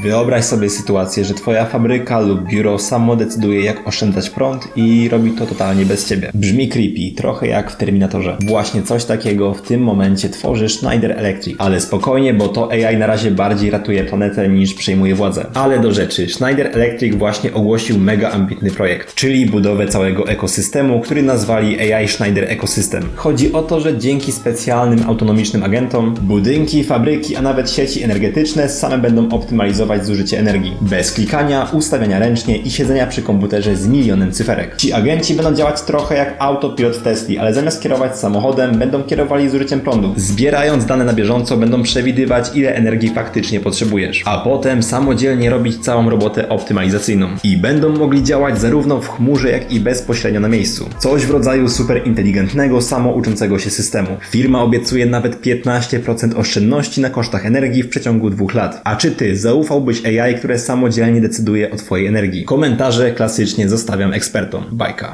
Wyobraź sobie sytuację, że twoja fabryka lub biuro samo decyduje jak oszczędzać prąd i robi to totalnie bez ciebie. Brzmi creepy, trochę jak w Terminatorze. Właśnie coś takiego w tym momencie tworzy Schneider Electric. Ale spokojnie, bo to AI na razie bardziej ratuje planetę niż przejmuje władzę. Ale do rzeczy, Schneider Electric właśnie ogłosił mega ambitny projekt, czyli budowę całego ekosystemu, który nazwali AI Schneider Ecosystem. Chodzi o to, że dzięki specjalnym autonomicznym agentom budynki, fabryki, a nawet sieci energetyczne same będą optymalizować zużycie energii. Bez klikania, ustawiania ręcznie i siedzenia przy komputerze z milionem cyferek. Ci agenci będą działać trochę jak autopilot w Tesli, ale zamiast kierować samochodem, będą kierowali zużyciem prądu. Zbierając dane na bieżąco, będą przewidywać, ile energii faktycznie potrzebujesz, a potem samodzielnie robić całą robotę optymalizacyjną. I będą mogli działać zarówno w chmurze, jak i bezpośrednio na miejscu. Coś w rodzaju superinteligentnego, samouczącego się systemu. Firma obiecuje nawet 15% oszczędności na kosztach energii w przeciągu dwóch lat. A czy ty zaufałbyś AI, które samodzielnie decyduje o twojej energii? Komentarze klasycznie zostawiam ekspertom. Bajka.